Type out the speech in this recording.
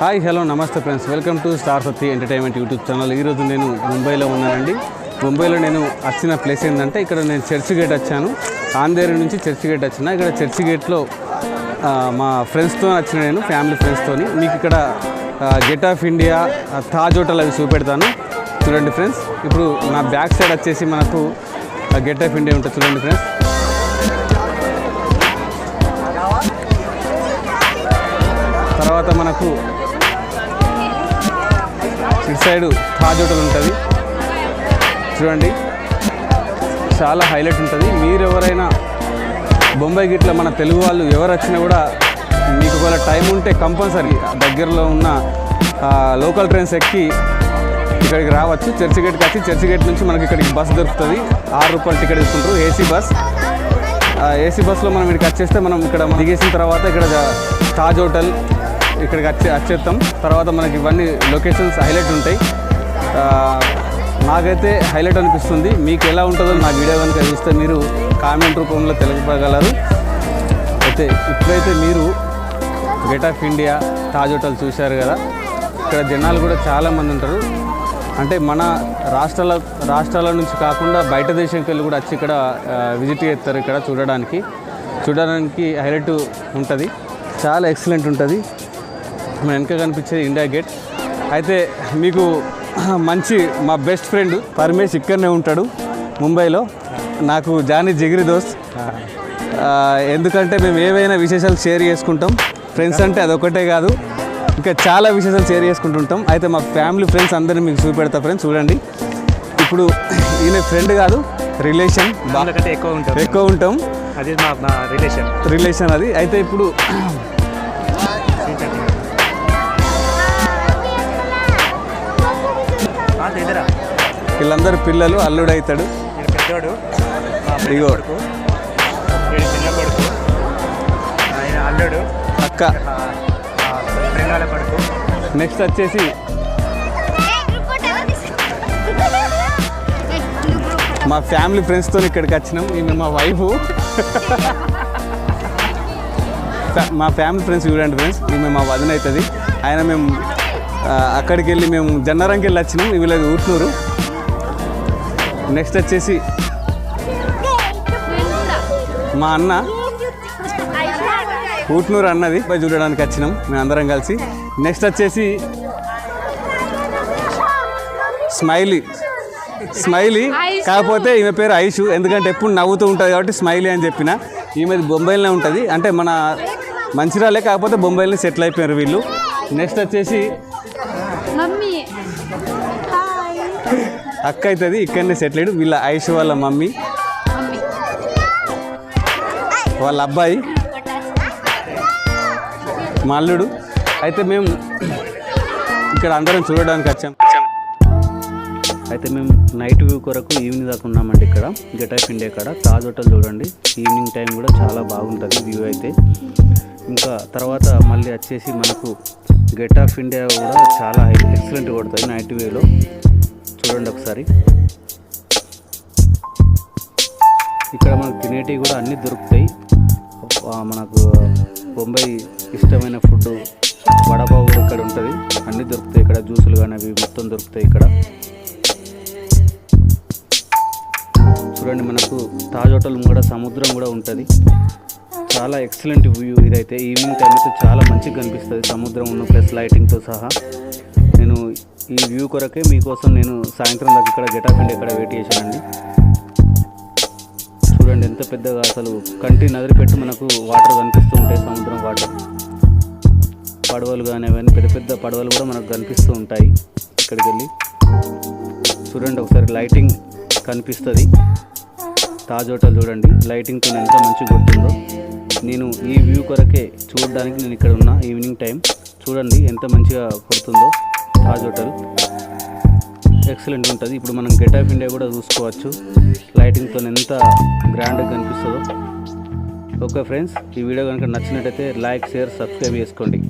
Hi hello నమస్తే friends. Welcome to star Satti entertainment YouTube channel. ఈరోజు నేను ముంబైలో ఉన్నానండి. ముంబైలో నేను వచ్చిన ప్లేస్ ఏంటంటే ఇక్కడ నేను చర్చ్ గేట్ వచ్చాను. ఆంధేరి నుంచి చర్చి గేట్ వచ్చిన. ఇక్కడ చర్చ్ గేట్లో మా ఫ్రెండ్స్తో వచ్చిన నేను ఫ్యామిలీ ఫ్రెండ్స్తో మీకు ఇక్కడ gate of India Taj hotel అవి చూపెడతాను. చూడండి ఫ్రెండ్స్. ఇప్పుడు నా బ్యాక్ సైడ్ వచ్చేసి మనకు గేట్ ఆఫ్ ఇండియా ఉంటుంది. చూడండి ఫ్రెండ్స్. తర్వాత మనకు ఇటు సైడ్ తాజ్ హోటల్ ఉంటుంది. చూడండి. చాలా హైలైట్ ఉంటుంది. మీరు ఎవరైనా బొంబాయి గిట్ల మన తెలుగు వాళ్ళు ఎవరు వచ్చినా కూడా మీకు ఒకవేళ టైం ఉంటే కంపల్సరీ దగ్గరలో ఉన్న లోకల్ ట్రైన్స్ ఎక్కి ఇక్కడికి రావచ్చు. చర్చి గేట్కి వచ్చి చర్చి గేట్ నుంచి మనకి ఇక్కడికి బస్ దొరుకుతుంది. ఆరు రూపాయలు టికెట్ తీసుకుంటారు ఏసీ బస్. ఏసీ బస్లో మనం ఇక్కడికి వచ్చేస్తే మనం ఇక్కడ దిగేసిన తర్వాత ఇక్కడ తాజ్ హోటల్ ఇక్కడికి వచ్చే వచ్చేస్తాం తర్వాత మనకి ఇవన్నీ లొకేషన్స్ హైలైట్ ఉంటాయి. నాకైతే హైలైట్ అనిపిస్తుంది. మీకు ఎలా ఉంటుందో నా వీడియో కనుక చూస్తే మీరు కామెంట్ రూపంలో తెలుపగలరు. అయితే ఇప్పుడైతే మీరు gate of India Taj hotel చూశారు కదా. ఇక్కడ జనాలు కూడా చాలామంది ఉంటారు. అంటే మన రాష్ట్రాల రాష్ట్రాల నుంచి కాకుండా బయట దేశంకి వెళ్ళి కూడా వచ్చి ఇక్కడ విజిట్ చేస్తారు ఇక్కడ చూడడానికి. చూడడానికి హైలైట్ ఉంటుంది. చాలా ఎక్సలెంట్ ఉంటుంది. మన వెనక కనిపించేది ఇండియా గేట్ అయితే మీకు మంచి మా బెస్ట్ ఫ్రెండ్ పరమేష్ ఇక్కడనే ఉంటాడు ముంబైలో. నాకు జానీ జిగిరి దోస్త్. ఆ, ఎందుకంటే మేము ఏవైనా విశేషాలు షేర్ చేసుకుంటాం. ఫ్రెండ్స్ అంటే అదొకటే కాదు. ఇంకా చాలా విశేషాలు షేర్ చేసుకుంటుంటాం. అయితే మా ఫ్యామిలీ ఫ్రెండ్స్ అందరినీ మీకు చూపెడతా ఫ్రెండ్స్ చూడండి. ఇప్పుడు ఈయన ఫ్రెండ్ కాదు రిలేషన్ ఎక్కువ ఉంటుంది ఎక్కువ ఉంటాం. అది రిలేషన్ రిలేషన్ అది. అయితే ఇప్పుడు వీళ్ళందరూ పిల్లలు అల్లుడు అవుతాడు పెద్దోడు. ఇగో. చిన్న కొడుకు. ఆయన అల్లుడు. అక్క. కొడుకు. నెక్స్ట్ వచ్చేసి మా ఫ్యామిలీ ఫ్రెండ్స్తో ఇక్కడికి వచ్చినాం. ఈమె మా వైఫ్. మా ఫ్యామిలీ ఫ్రెండ్స్ చూడండి ఫ్రెండ్స్. ఈమె మా వదిన అవుతుంది ఆయన మేము అక్కడికి వెళ్ళి మేము జన్నారంకి వెళ్ళి వచ్చినాం వీళ్ళది ఊట్నూరు నెక్స్ట్ వచ్చేసి మా అన్న. ఊట్నూరు అన్నది. పోయి చూడడానికి వచ్చినాం. మేము అందరం కలిసి. నెక్స్ట్ వచ్చేసి స్మైలీ. స్మైలీ. కాకపోతే ఈమె పేరు ఐషు. ఎందుకంటే ఎప్పుడు నవ్వుతూ ఉంటుంది కాబట్టి స్మైలీ అని చెప్పిన. ఈమెది బొంబాయిలోనే ఉంటుంది. అంటే మన మంచిరాలే కాకపోతే బొంబాయిలో సెటిల్ అయిపోయారు వీళ్ళు. నెక్స్ట్ వచ్చేసి మమ్మీ. హాయ్ అక్క అవుతుంది ఇక్కడనే సెటిల్ అయ్యాడు. వీళ్ళ ఐషు వాళ్ళ మమ్మీ. వాళ్ళ అబ్బాయి. మా అల్లుడు. అయితే మేము ఇక్కడ అందరం చూడడానికి వచ్చాం. అయితే మేము నైట్ వ్యూ కొరకు ఈవినింగ్ దాకా ఉన్నామండి ఇక్కడ. గెట్ ఆఫ్ ఇండియా కాడ. తాజ్ హోటల్ చూడండి. ఈవినింగ్ టైం కూడా చాలా బాగుంటుంది వ్యూ అయితే. ఇంకా తర్వాత మళ్ళీ వచ్చేసి మనకు గెట్ ఆఫ్ ఇండియా కూడా చాలా ఎక్సలెంట్ కొడతాయి నైట్ వేలో. చూడండి ఒకసారి. ఇక్కడ మనకు తినేటివి కూడా అన్నీ దొరుకుతాయి. మనకు బొంబాయి ఇష్టమైన ఫుడ్ వడపావు కూడా ఇక్కడ ఉంటుంది. అన్నీ దొరుకుతాయి ఇక్కడ జ్యూసులు కానీ అవి మొత్తం దొరుకుతాయి ఇక్కడ. చూడండి మనకు తాజ్ హోటల్ కూడా సముద్రం కూడా ఉంటుంది. చాలా ఎక్సలెంట్ వ్యూ ఇదైతే. ఈవినింగ్ టైం అయితే చాలా మంచిగా కనిపిస్తుంది. సముద్రం ఉన్న ప్లస్ లైటింగ్తో సహా. నేను ఈ వ్యూ కొరకే మీకోసం నేను సాయంత్రం దాకా ఇక్కడ గెట్ ఆఫ్ ఇక్కడ వెయిట్ చేశానండి. చూడండి ఎంత పెద్దగా అసలు కంటి నదిరి పెట్టి మనకు వాటర్ కనిపిస్తూ ఉంటాయి సముద్రం వాటర్ పడవలు కానీ అవన్నీ పెద్ద పెద్ద పడవలు కూడా మనకు కనిపిస్తూ ఉంటాయి ఇక్కడికి వెళ్ళి చూడండి ఒకసారి లైటింగ్ కనిపిస్తుంది. తాజ్ హోటల్ చూడండి. లైటింగ్తో ఎంత మంచిగా గుర్తుందో. నేను ఈ వ్యూ కొరకే చూడడానికి నేను ఇక్కడ ఉన్నా ఈవినింగ్ టైం చూడండి ఎంత మంచిగా కొడుతుందో తాజ్ హోటల్ ఎక్సలెంట్ ఉంటుంది. ఇప్పుడు మనం గెట్ ఆఫ్ ఇండియా కూడా చూసుకోవచ్చు. లైటింగ్తో ఎంత గ్రాండ్గా కనిపిస్తుందో. ఓకే ఫ్రెండ్స్ ఈ వీడియో కనుక నచ్చినట్టయితే లైక్ షేర్ సబ్స్క్రైబ్ చేసుకోండి.